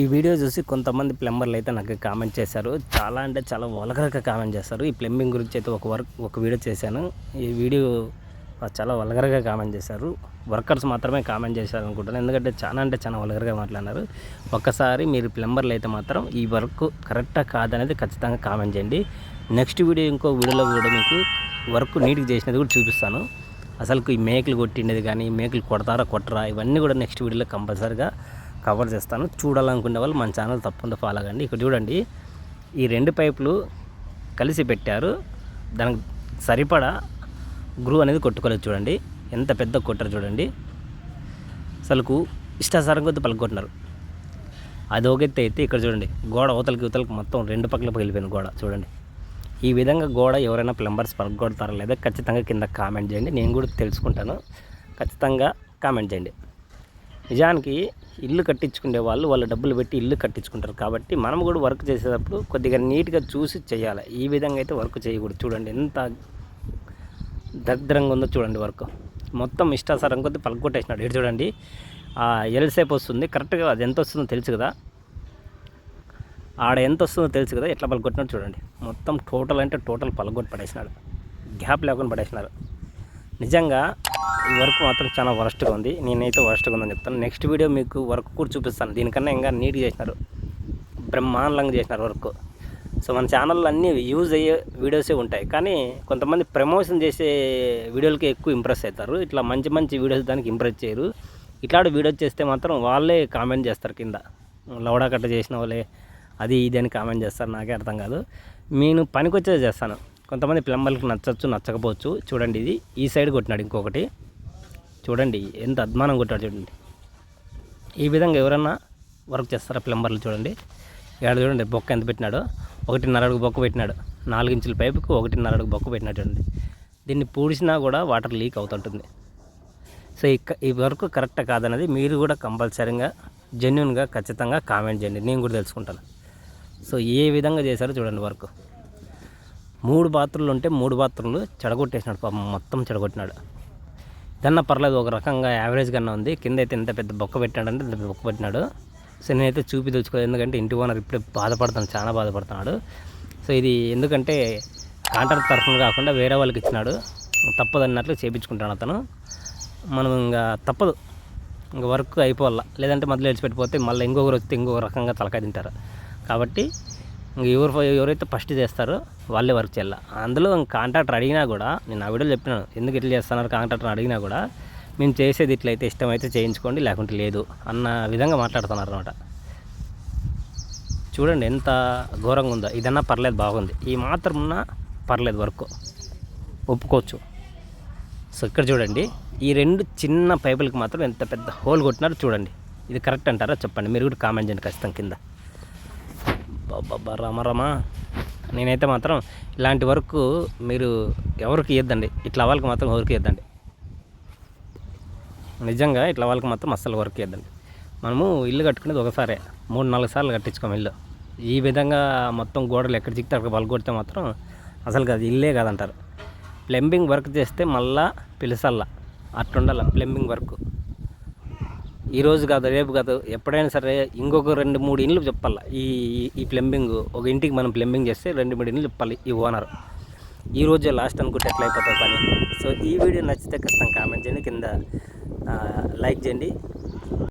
ఈ వీడియో చూసి కొంతమంది ప్లంబర్లు అయితే నాకు కామెంట్ చేశారు. చాలా అంటే చాలా వలగరగా కామెంట్ చేస్తారు ఈ ప్లంబింగ్ గురించి అయితే ఒక వర్క్ ఒక వీడియో చేశాను. ఈ వీడియో చాలా వలగరగా కామెంట్ చేశారు. వర్కర్స్ మాత్రమే కామెంట్ చేశారు అనుకుంటాను ఎందుకంటే చాలా అంటే చాలా వలగరగా మాట్లాడినారు. ఒక్కసారి మీరు ప్లంబర్లు అయితే మాత్రం ఈ వర్క్ కరెక్టా కాదనేది ఖచ్చితంగా కామెంట్ చేయండి. నెక్స్ట్ వీడియో ఇంకో వీడియోలో కూడా మీకు వర్క్ నీట్గా చేసినది కూడా చూపిస్తాను. అసలు ఈ మేకలు కొట్టిండేది కానీ మేకలు కొడతారా కొట్టరా ఇవన్నీ కూడా నెక్స్ట్ వీడియోలో కంపల్సరీగా కవర్ చేస్తాను. చూడాలనుకునే వాళ్ళు మన ఛానల్ తప్పకుండా ఫాలో అవ్వండి ఇక్కడ చూడండి ఈ రెండు పైపులు కలిసి పెట్టారు. దానికి సరిపడా గ్రూ అనేది కొట్టుకోలేదు చూడండి. ఎంత పెద్ద కొట్టారు చూడండి. అసలుకు ఇష్టాసారం కొద్ది పలుకొట్టినారు అది ఒక అయితే ఇక్కడ చూడండి గోడ అవతలకి ఇవతలకి మొత్తం రెండు పక్కల వెళ్ళిపోయింది గోడ చూడండి. ఈ విధంగా గోడ ఎవరైనా ప్లంబర్స్ పలగొడతారా లేదా ఖచ్చితంగా కింద కామెంట్ చేయండి. నేను కూడా తెలుసుకుంటాను. ఖచ్చితంగా కామెంట్ చేయండి. నిజానికి ఇల్లు కట్టించుకునే వాళ్ళు వాళ్ళు డబ్బులు పెట్టి ఇల్లు కట్టించుకుంటారు. కాబట్టి మనం కూడా వర్క్ చేసేటప్పుడు కొద్దిగా నీట్గా చూసి చేయాలి. ఈ విధంగా అయితే వర్క్ చేయకూడదు. చూడండి ఎంత దరిద్రంగా ఉందో చూడండి వర్క్. మొత్తం ఇష్టాసారం కొద్ది పలగొట్టేసినాడు. ఇటు చూడండి. ఎల్ సేపు వస్తుంది. కరెక్ట్గా అది ఎంత వస్తుందో తెలుసు కదా. ఆడ ఎంత వస్తుందో తెలుసు కదా. ఎట్లా పలగొట్టినాడు చూడండి. మొత్తం టోటల్ అంటే టోటల్ పలగొట్టి పడేసినాడు గ్యాప్ లేకుండా పడేసినాడు నిజంగా ఈ వర్క్ మాత్రం చాలా వరస్ట్గా ఉంది. నేనైతే వరస్ట్గా ఉందని చెప్తాను. నెక్స్ట్ వీడియో మీకు వర్క్ కూడా చూపిస్తాను. దీనికన్నా ఇంకా నీట్గా చేసినారు. బ్రహ్మాండంగా చేసినారు వర్క్. సో మన ఛానల్లో అన్నీ యూజ్ అయ్యే వీడియోసే ఉంటాయి. కానీ కొంతమంది ప్రమోషన్ చేసే వీడియోలకి ఎక్కువ ఇంప్రెస్ అవుతారు. ఇట్లా మంచి మంచి వీడియోస్ దానికి ఇంప్రెస్ చేయరు. ఇట్లాంటి వీడియోస్ చేస్తే మాత్రం వాళ్ళే కామెంట్ చేస్తారు కింద. లౌడా కట్ట చేసిన వాళ్ళే అది ఇది అని కామెంట్ చేస్తారు. నాకే అర్థం కాదు. నేను పనికొచ్చేది చేస్తాను. కొంతమంది ప్లంబర్లకు నచ్చచ్చు నచ్చకపోవచ్చు. చూడండి ఇది. ఈ సైడ్ కొట్టినాడు ఇంకొకటి. చూడండి ఎంత అద్మానం కొట్టాడు చూడండి. ఈ విధంగా ఎవరన్నా వర్క్ చేస్తారా ప్లంబర్లు చూడండి. ఇక్కడ చూడండి బొక్క ఎంత పెట్టినాడు. ఒకటిన్నర అడుగు బొక్క పెట్టినాడు. నాలుగు ఇంచుల పైపుకు ఒకటిన్నర అడుగు బొక్క పెట్టినాడు చూడండి. దీన్ని పూడిసినా కూడా వాటర్ లీక్ అవుతుంటుంది. సో ఈ ఈ వర్క్ కరెక్ట్ కాదన్నది మీరు కూడా కంపల్సరీగా జెన్యున్గా ఖచ్చితంగా కామెంట్ చేయండి. నేను కూడా తెలుసుకుంటాను. సో ఏ విధంగా చేశారో చూడండి వర్క్. మూడు బాత్రూలు ఉంటే మూడు బాత్రూలు చెడగొట్టేసినాడు పాపం మొత్తం చెడగొట్టినాడు. దన్న పర్లేదు ఒక రకంగా యావరేజ్గానే ఉంది. కింద అయితే ఇంత పెద్ద బొక్క పెట్టినాడంటే ఇంత బొక్క పెట్టినాడు. సో నేనైతే చూపి ఎందుకంటే ఇంటి ఓనర్ ఇప్పుడే బాధపడుతాను చాలా బాధపడుతున్నాడు. సో ఇది ఎందుకంటే కాంట్రాక్ట్ తరఫున కాకుండా వేరే వాళ్ళకి ఇచ్చినాడు. తప్పదన్నట్లు చేయించుకుంటాను అతను. మనం ఇంకా తప్పదు. ఇంకా వర్క్ అయిపోవాలా. లేదంటే మధ్యలో విడిచిపెట్టిపోతే మళ్ళీ ఇంకొకరు వస్తే ఇంకొక రకంగా తలకాయ తింటారు. కాబట్టి ఎవరు ఎవరైతే ఫస్ట్ చేస్తారో వాళ్ళే వర్క్ చేయాలి. అందులో కాంట్రాక్టర్ అడిగినా కూడా నేను ఆ వీడియోలో చెప్పినాను ఎందుకు ఇట్లా చేస్తున్నారు కాంట్రాక్టర్ అడిగినా కూడా మేము చేసేది ఇట్లయితే ఇష్టమైతే చేయించుకోండి లేకుంటే లేదు అన్న విధంగా మాట్లాడుతున్నారు అనమాట చూడండి ఎంత ఘోరంగా ఉందో. ఇదన్నా పర్లేదు బాగుంది. ఈ మాత్రం ఉన్నా పర్లేదు వర్క్. ఒప్పుకోవచ్చు. సో ఇక్కడ చూడండి ఈ రెండు చిన్న పైపులకు మాత్రం ఎంత పెద్ద హోల్ కొట్టినారో చూడండి. ఇది కరెక్ట్ అంటారా? చెప్పండి. మీరు కూడా కామెంట్ చేయండి ఖచ్చితంగా కింద. అబ్బబ్బా రమ రమా. నేనైతే మాత్రం ఇలాంటి వర్క్ మీరు ఎవరికి ఇద్దండి ఇట్లా వాళ్ళకి మాత్రం ఎవరికి ఇద్దండి నిజంగా ఇట్లా వాళ్ళకి మాత్రం అస్సలు వర్క్ ఇద్దండి మనము ఇల్లు కట్టుకునేది ఒకసారే. మూడు నాలుగు సార్లు కట్టించుకోం ఇల్లు. ఈ విధంగా మొత్తం గోడలు ఎక్కడ చిక్కితే అక్కడ వాళ్ళు కొడితే మాత్రం అసలు కాదు ఇల్లే కాదంటారు. ప్లంబింగ్ వర్క్ చేస్తే మళ్ళా పిలుసల్లా. అట్లుండాల ప్లంబింగ్ వర్క్ ఈరోజు కాదు రేపు కాదు ఎప్పుడైనా సరే ఇంకొక రెండు మూడు ఇండ్లు చెప్పాలి. ఈ ఈ ప్లంబింగ్ ఒక ఇంటికి మనం ప్లంబింగ్ చేస్తే రెండు మూడు ఇండ్లు చెప్పాలి ఈ ఓనర్ ఈ రోజే లాస్ట్ అనుకుంటే ఎట్లా అయిపోతుంది పని. సో ఈ వీడియో నచ్చితే ఖచ్చితంగా కామెంట్ చేయండి. కింద లైక్ చేయండి.